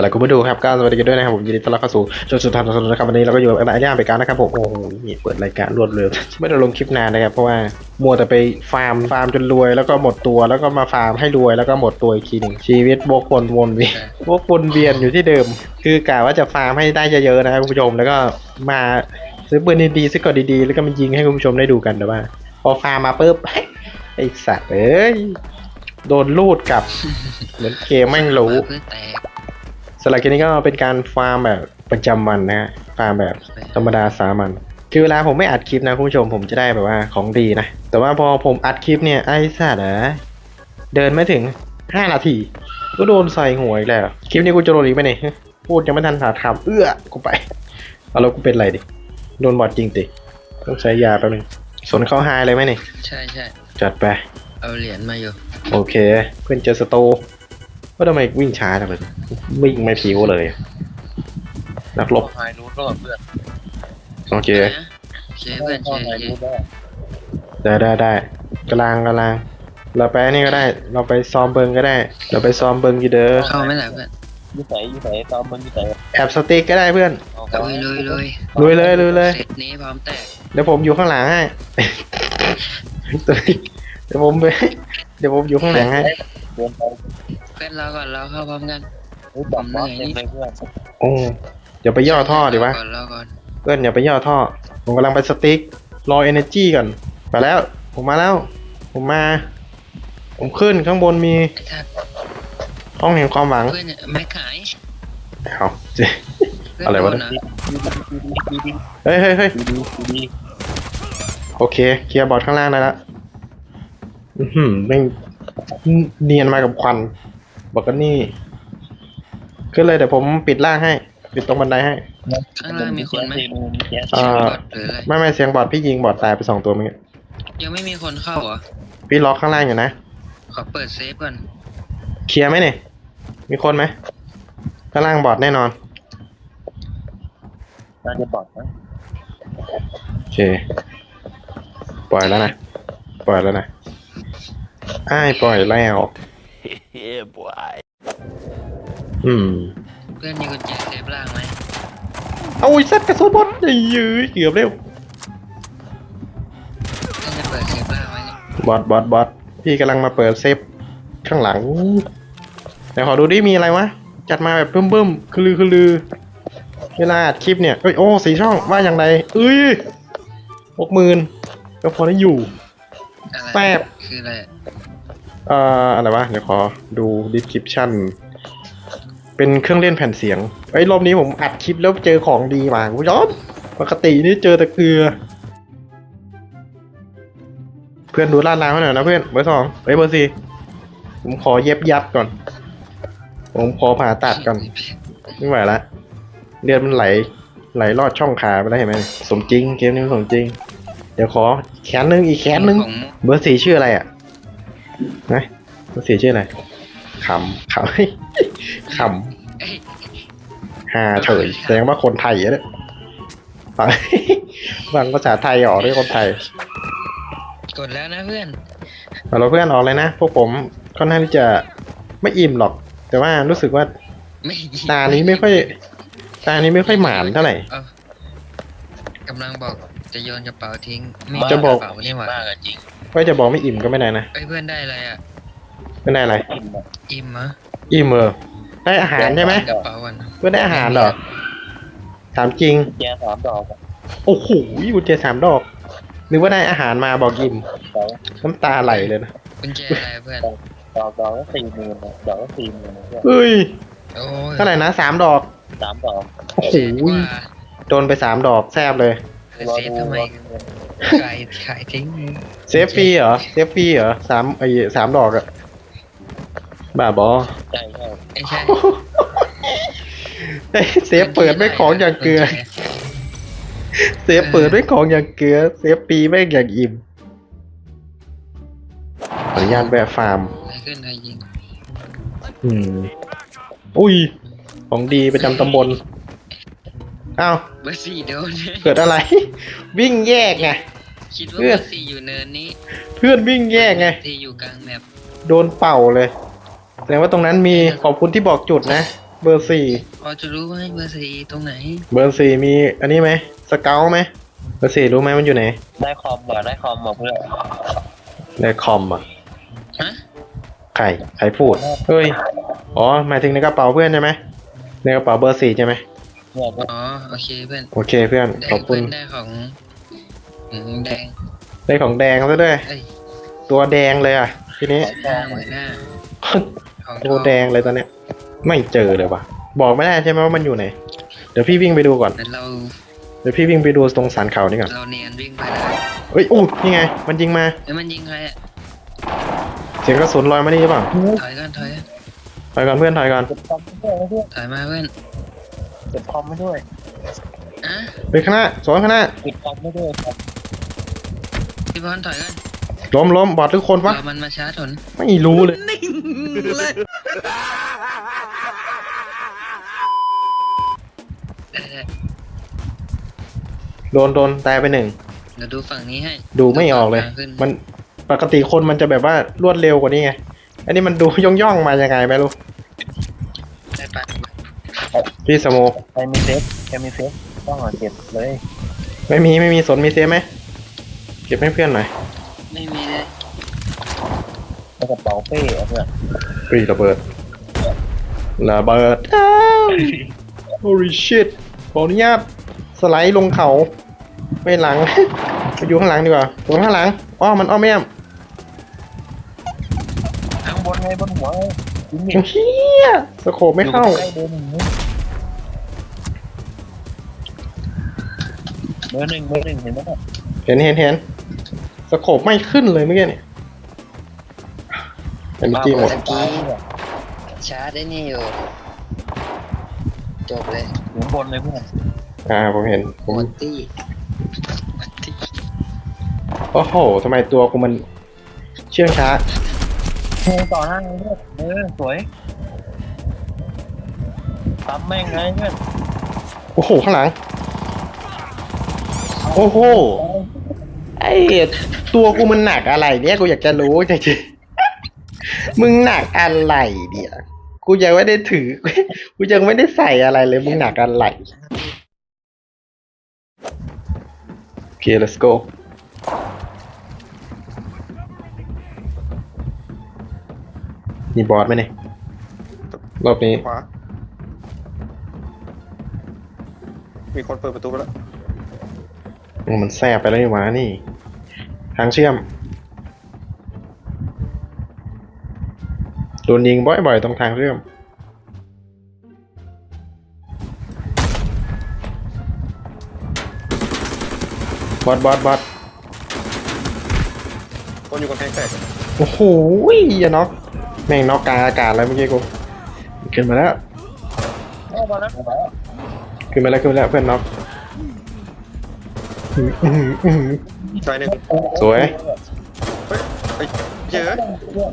อะไรคุณผู้ดูครับก็สวัสดีกันด้วยนะครับผมยินดีต้อนรับเข้าสู่ช่วงสุดท้ายของนะครับวันนี้เราก็อยู่กับอ้ย่าไปการนะครับผมโอ้โหเปิดรายการรวดเร็วไม่ได้ลงคลิปนานนะครับเพราะว่ามัวแต่ไปฟาร์มฟาร์มจนรวยแล้วก็หมดตัวแล้วก็มาฟาร์มให้รวยแล้วก็หมดตัวอีกทีหนึ่งชีวิตวกวนวนเวียนวกวนเวียนอยู่ที่เดิม คือกะว่าจะฟาร์มให้ได้เยอะๆนะครับคุณผู้ชมแล้วก็มาซื้อปืนดีๆซื้อกอนดีๆแล้วก็มายิงให้คุณผู้ชมได้ดูกันแต่ว่า พอฟาร์มมาปุ๊บไอสัตว์เอ้ยโดนลูดกลับเหมือนเกมแม่งรู้เพื่อแตก สำหรับคลิปนี้ก็เป็นการฟาร์มแบบประจำวันนะฮะฟาร์มแบบธรรมดาสามัญคือเวลาผมไม่อัดคลิปนะคุณผู้ชมผมจะได้แบบว่าของดีนะ แต่ว่าพอผมอัดคลิปเนี่ยไอ้สัตว์เอ้ยเดินไม่ถึง 5 นาที ก็โดนใส่หัวอีกแล้วคลิปนี้กูจะโดนอีกไหมเนี่ยพูดยังไม่ทันถาทำเอื้อกูไปเอาแล้วกูเป็นไรดิ โดนบอดจริงติต้องใช้ยาแป๊บนึงสนเข้าไฮเลยไหมเนี่ยใช่ใช่จัดไป เอาเหรียญมาอยู่ โอเค เพื่อนเจอสโต ว่าทำไมวิ่งช้าจังเลยวิ่งไม่ผิวเลย นักรบไฮรูทก็เพื่อนโอเคนะโอเคเพื่อนโอก็เคไฮโอเครูทได้ได้ได้ได้กำลังกำลังเราไปนี่ก็ได้ เราไปซ้อมเบิงก็ได้ เราไปซ้อมเบิงกี่เด้อเข้าไหม่ล่ะเพื่อนยี่ใส่ยี่ใส่ตามมันยี่ใส่แอบสติ๊กก็ได้เพื่อนเอาลุยลุยลุยลุยเลยลุยเลยเสร็จนี้พร้อมแตกเดี๋ยวผมอยู่ข้างหลังให้เดี๋ยวผมไปเดี๋ยวผมอยู่ข้างหลังให้เดินไป เพื่อนเราก่อนเราเข้าพร้อมกันรู้จักบอสเต็มเลยเพื่อนโอ้อย่าไปย่อท่อดิวะ ก่อนเราก่อนเพื่อนอย่าไปย่อท่อ ผมกำลังไปสติ๊ก รอเอเนจีก่อน ไปแล้ว ผมมาแล้ว ผมมา ผมขึ้นข้างบนมีไอ้ทักห้องแห่งความหวังเพื่อนเนี่ยไม่ขายเอาเจ๊ เพื่อนอะไรวะ โดเนี่ยนดีดีดีดีเฮ้ยเฮ้ยเฮ้ยดีดีดีโอเค เคลียร์บอร์ดข้างล่างได้แล้วอือหือแม่งเนียนมากับควัน บอกกันนี่ขึ้นเลยเดี๋ยวผมปิดล่างให้ ปิดตรงบันไดให้ ข้างล่างมีคนไหมอ่าบอดหรืออะไรไม่ไม่เสียงบอร์ดพี่ยิงบอร์ดตายไปสองตัวเมื่อกี้ยังไม่มีคนเข้าเหรอ พี่ล็อกข้างล่างอยู่นะ ขอเปิดเซฟก่อน เคลียร์ไหมเนี่ย มีคนไหมข้างล่างบอร์ดแน่นอน น่าจะบอดนะโอเค ปล่อยแล้วนะ ปล่อยแล้วนะ อ้ายปล่อยแล้ว อืม เพื่อนมีกุญแจเซฟล่างไหมเอาไอ้สัตว์กระสุนบอลไอ้ยื้อเกือบเร็ว เพื่อนจะเปิดเซฟล่างไหมเนี่ยบอดบอดบอดพี่กำลังมาเปิดเซฟข้างหลังเดี๋ยวขอดูดิมีอะไรวะ จัดมาแบบเบิ่มเบิ่มๆคือลือคือลือ เวลาอัดคลิปเนี่ยเอ้ยโอ้สีช่องว่าอย่างไรเอ้ยหกหมื่นก็พอได้อยู่ อะไรแป๊บคืออะไรเอ่ออะไรวะเดี๋ยวขอดู description เป็นเครื่องเล่นแผ่นเสียงไอ้รอบนี้ผมอัดคลิปแล้วเจอของดีมาคุณผู้ชมปกตินี่เจอแต่เกลือ เพื่อนดูลาดราวให้หน่อยนะเพื่อนเบอร์สองเอ้ยเบอร์สี่ผมขอเย็บยัดก่อน ผมขอผ่าตัดก่อนไม่ไหวละเลือดมันไหลไหลลอดช่องขาไปแล้วเห็นไหมสมจริงเกมนี้มันสมจริง เดี๋ยวขอแขนนึงอีกแขนนึงของเบอร์สี่ชื่ออะไรอะ นะเบอร์สี่ชื่ออะไรขำขำขเอ้ยำฮาเฉยแสดงว่าคนไทยอะเนี่ยฟังฟังภาษาไทยออกด้วยคนไทยกดแล้วนะเพื่อนเอาเราเพื่อนออกเลยนะพวกผมค่อนข้างที่จะไม่อิ่มหรอก แต่ว่ารู้สึกว่าไม่ยิงตานี้ไม่ค่อย ตานี้ไม่ค่อยหมานเท่าไหร่เอ้ากำลังบอก จะโยนกระเป๋าทิ้งไม่จะบอก กระเป๋านี่หว่า มากอะจริงก็จะบอกไม่อิ่มก็ไม่ได้นะเอ้ยเพื่อนได้อะไรอะ ไม่ได้อะไร อิ่มอะอิ่มเหรออิ่มเออได้อาหารใช่ไหมกระเป๋าก่อนเพื่อนได้อาหารเหรอถามจริง แกสามดอกอะโอ้โหกุญแจสามดอกนึกว่าได้อาหารมาบอกอิ่มดอกน้ำตาไหลเลยนะกุญแจอะไรเพื่อน ดอกดอกก็สี่หมื่นอะดอกก็สี่หมื่นอะเพื่อนเฮ้ยโอ้ยเท่าไหร่นะสามดอกสามดอกโอ้โหแสนกว่าโดนไปสามดอกแซบเลยรอ เซฟดูทำไมรอดูเงินขายขายทิ้งเซฟฟรีเหรอ เซฟฟรีเหรอสามไอ้สามดอกอะบ้าบอใช่ใช่ไม่ใช่เอ้ยเซฟเปิดไม่ของอย่างเกลือ เซฟเปิดไม่ของอย่างเกลือ เซฟปีไม่อย่างอิ่มขออนุญาตแวะฟาร์มอะไรขึ้นใครยิง อืม อุ้ย ของดีประจำตำบล อ้าวเบอร์สี่โดนเกิดอะไร วิ่งแยกไง คิดว่าเพื่เบออนร์สี่อยู่เนินนี้เพื่อนวิ่งแยกไงที่อยู่กลางแมปโดนเป่าเลยแสดงว่าตรงนั้นมีขอบคุณที่บอกจุดนะ เบอร์สี่พอจะรู้ไหมเบอร์สี่ตรงไหนเบอร์สี่มีอันนี้ไหมสเกลไหมเบอร์สี่รู้ไหมมันอยู่ไหนได้คอมเหรอได้คอมเหรอเพื่อนในคอมอะฮะใครใครพูดเฮ้ยอ๋อหมายถึงในกระเป๋าเพื่อนใช่ไหมในกระเป๋าเบอร์สี่ใช่ไหม เนี่ยเพื่อนอ๋อโอเคเพื่อนโอเคเพื่อนได้ขอบคุเพื่ณอนได้ของอืมแดง ได้ของแดงซะด้วยเอ้ยตัวแดงเลยอะทีนี้หน้าเหมือนหน้าของทตัวองแดงเลยตอนเนี้ย ไม่เจอเลยว่ะ บอกไม่ได้ใช่ไหมว่ามันอยู่ไหน เดี๋ยวพี่วิ่งไปดูก่อนแต่เราเดี๋ยวพี่วิ่งไปดูตรงสันเขานี่ก่อนเราเนียนวิ่งไปแล้วเฮ้ยอู้นี่ไง มันยิงมาแล้วมันยิงใครอะเสียงกระสุนลอยมานี่หรือเปล่าถอยก่อนถอยก่อนถอยก่อนเพื่อนถอยก่อนเก็บคอมไม่ด้วยเพื่อนถอยมาเพื่อน เก็บคอมไม่ด้วยอะไปข้างหน้าสวนข้างหน้าเก็บคอมไม่ด้วยครับพี่บอลถอยก่อนล้มล้มบอดทุกคนวะเรามันมาชาร์จถนไม่รู้เลยได้ได้โดนโดนตายไปหนึ่งเดี๋ยวดูฝั่งนี้ให้ดูไม่ออกเลยฝั่งขึ้นมันปกติคนมันจะแบบว่ารวดเร็วกว่านี้ไง อันนี้มันดูย่องย่องๆมายังไงไม่รู้ได้ปะ พี่สโมกใครมีเซฟใครมีเซฟต้องเอาเก็บเลยไม่มีไม่มีสนมีเซฟไหมเก็บให้เพื่อนหน่อยไม่มีเลยในกระเป๋าเป้อะเพื่อนเฮ้ยระเบิดระเบิดอ้าว holy shit ขออนุญาตสไลด์ลงเขาไปหลัง ไปอยู่ข้างหลังดีกว่าตัวข้างหลังอ้อมันอ้อมแม่มข้างบนไงบนหัวไงยิงดิเฮียสโคปไม่เข้า ใกล้เบอร์หนึ่ เบอร์หนึ่งเบอร์หนึ่งเห็นไหมเนี่ยเห็นเห็นเห็นสโคปไม่ขึ้นเลยเมื่อกี้เนี่ยเอ็มจีหมดตะกี้ชาร์จได้นี่อยู่จบเลยอยู่ข้างบนเลยเพื่อนอ่าผมเห็นผมหมดตี้หมดตี้โอ้โหทำไมตัวกูมันเชื่องช้าเฮ้ยต่อหน้าเลยเพื่อนเออสวยตามแม่งไงเพื่อนโอ้โหข้างหลัง โอ้โห ไอ้ตัวกูมันหนักอะไร เนี่ยกูอยากจะรู้จริงๆมึงหนักอะไรเดียวกูยังไม่ได้ถือ กูยังไม่ได้ใส่อะไรเลย มึงหนักอะไร โอเค let's go มีบอสไหมเนี่ย รอบนี้ ขวามีคนเปิดประตูไปแล้ว มันแซบไปแล้วนี่หวะนี่ ทางเชื่อม โดนยิงบ่อยๆตรงทางเชื่อม บอสบอสบอสคนอยู่กับแพงแตกโอ้โหอย่าน็อกแม่งน็อกกลางอากาศแล้วเมื่อกี้กูขึ้นมาแล้วเข้ามาแล้วขึ้นมาแล้วขึ้นมาแล้วเพื่อนน็อกอื้อหืออื้อหือ ชายหนึ่งสวยไอ้เจ๊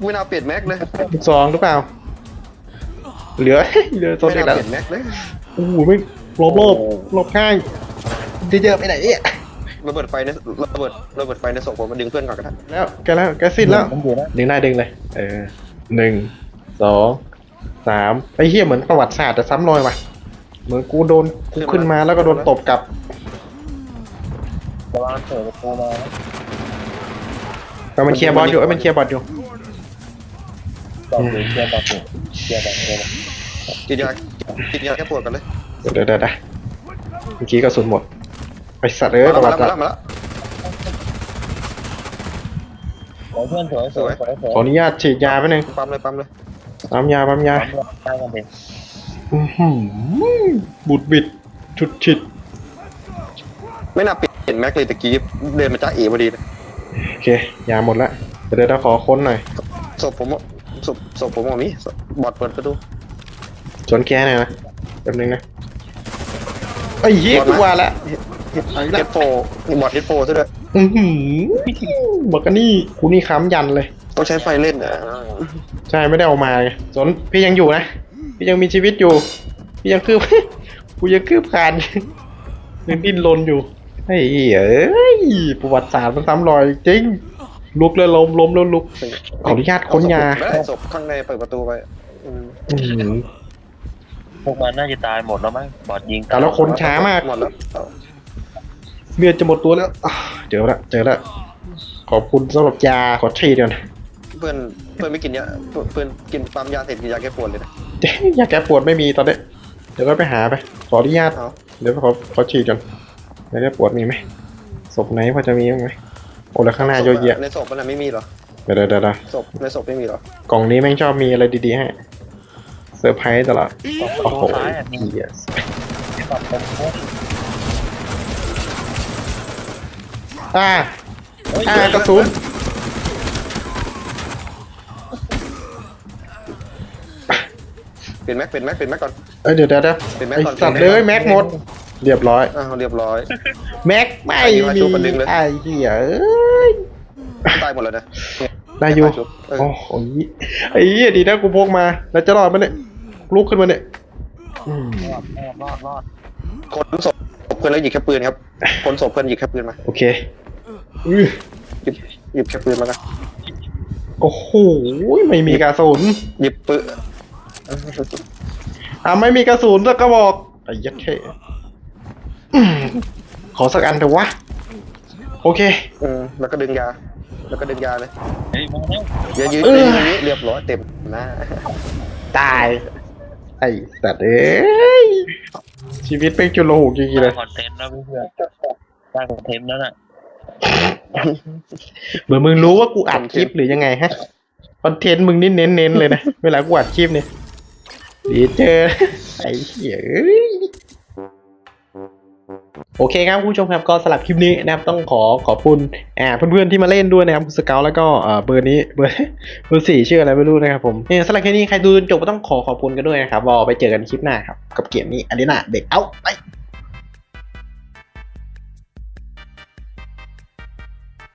ไม่น่าเปลี่ยนแม็กเลยลูกซองหรือเปล่า เหลือ เหลือโซนไม่อีกน่าแล้วเปลี่ยนแม็กเลยโอ้โหไม่รอบรอบรอบข้างเยอะๆไปไหนเนี่ยระเบิดไฟในระเบิดระเบิดไฟในศพผมมาดึงเพื่อนก่อนก็ได้แล้วแกแล้วแกสิ้นแล้วมันอยู่นะดึงได้ดึงเลย เออหนึ่ง สอง สามไอ้เหี้ยเหมือนประวัติศาสตร์จะซ้ำรอยว่ะ เหมือนกูโดนกูขึ้นมาแล้วก็โดนตบกลับ ระวังเปิดประตูมานะแต่มันเคลียร์บอลอยู่ไอ้ยมันเคลียร์บอลอยู่ต่ออยู่เคลียร์ต่ออยู่เคลียร์ต่อเคลียร์ต่อกินยากินยาแค่ปวดกันเลยเดี๋ยวเดี๋ยวเดี๋ยวเดี๋ยวเมื่อกี้กระสุนหมดไอสัตว์เอ้ยมาประแล้วัวติมาศาสตแล้วร์มาแล้วสวยเพื่อนสวยสวยสวยสวยขออนุญาตฉีดยาไปหนึ่งปั๊มเลยปั๊มเลยปั๊มยาปั๊มยาตามกันเด็กอื้อหือบุดบิดชุดฉิดไม่น่าเป ลี่ยนแม็กเลยตะกี้เดินมาจ้าเอ๋พอดีเลยโอเคยาหมดละเดี๋ยวเราขอค้นหน่อยศพผมอะศพศพผมอะมีบอดเปิดประตู สวนแกหน่อยนะแป๊บนึงนะไอ้เหี้ยกูว่าละเฮดโฟบอดเฮดโฟซะด้วยอือหือบอกกันนี่กูนี่ค้ำยันเลย ต้องใช้ไฟเล่นอะใช่ไม่ได้เอามาไงสนพี่ยังอยู่นะพี่ยังมีชีวิตอยู่ พี่ยังคืบ กูยังคืบคานยังดิ้นรนอยู่ ไอ้เหี้ยเอ้ยประวัติศาสตร์มันซ้ำรอยจริง ลุกแล้วล้มล้มแล้วลุก ขออนุญาตค้นยา ไม่ได้ศพข้างในเปิดประตูไปอืมอื้อหือพวกมันน่าจะตายหมดแล้วมั้งบอดยิงแต่ละคนช้ามาก หมดแล้วเลือดจะหมดตัวแล้วอะเจอละเจอละขอบคุณสำหรับยาขอทีเดียวนะเพื่อนเพื่อนไม่กินยาเพื่อนเพื่อนกินปั๊มยาเสร็จกินยาแก้ปวดเลยนะเจ๊ยาแก้ปวดไม่มีตอนนี้ เดี๋ยวก็ไปหาไป ขออนุญาตเอาเดี๋ยวขอขอฉีดก่อน ยาแก้ปวดมีไหมศพไหนพอจะมีบ้างไหมโอ้แล้วข้างหน้าเยอะแยะในศพมันนะไม่มีเหรอเดี๋ยวเดี๋ยวเดี๋ยวเดี๋ยวศพในศพไม่มีเหรอกล่องนี้แม่งชอบมีอะไรดีๆให้เซอร์ไพรส์ตลอดประโอ้ตูโหซ้ายอะมีเหี้ยปัดตรงโค้งอ่าเฮ้ยอ่ากระสุนเปลี่ยนแม็กเปลี่ยนแม็กเปลี่ยนแม็กก่อนเอ้ยเดี๋ยวเดี๋ยวเดี๋ยวเป็นแม็กไอก่อนสัตว์เลยแม็กหมด เรียบร้อย อ้าวเรียบร้อย แม็กไม่ไอ้นี่มามีชุบมันดึงเลย ไอ้เหี้ยเอ้ยตายหมดแล้วนะได้อยู่เออ โอ้โหไอ้เหี้ยดีนะกูพกมา แล้วจะรอดมั้ยเนี่ยลุกขึ้นมาเนี่ยอืมรอดรอดรอดรอดคนศพเพื่อนแล้วหยิบแค่ปืนครับ คนศพเพื่อนหยิบแค่ปืนมาโอเคอื้อหยิบหยิบแค่ปืนมากันโอ้โหไม่มีกระสุนหยิบปืนอะไม่มีกระสุนแล้วก็บอกไอ้ยัดเท่ อืมขอสักอันเถอะวะ โอเคอืมแล้วก็ดึงยา แล้วก็ดึงยาเลยเฮ้ยมาแล้วอย่ายืดเอออย่ายืดเรียบร้อยเต็มหน้าตาย ไอ้สัตว์เอ้ย ชีวิตเป็นจุลหูกจริงๆเลยคอนเทนต์แล้วเพื่อนสร้างคอนเทนต์แล้วน่ะเหมือนมึงรู้ว่ากูอัดคลิปหรือยังไงฮะ คอนเทนต์มึงนี่เน้นๆเลยนะ เวลากูอัดคลิปเนี่ยดีเจอไอ้เหี้ยเอ้ย โอเคครับคุณผู้ชมครับก็สลับคลิปนี้นะครับต้องขอขอบคุณอ่าเพื่อนๆที่มาเล่นด้วยนะครับสเกลแล้วก็เบอร์นี้เบอร์เบอร์สี่ชื่ออะไรไม่รู้นะครับผมเนี่ยสลับคลิปนี้ใครดูจนจบก็ต้องขอขอบคุณกันด้วยนะครับรอไปเจอกันคลิปหน้าครับกับเกมนี้อันนี้น่ะเด็กเอ้าไป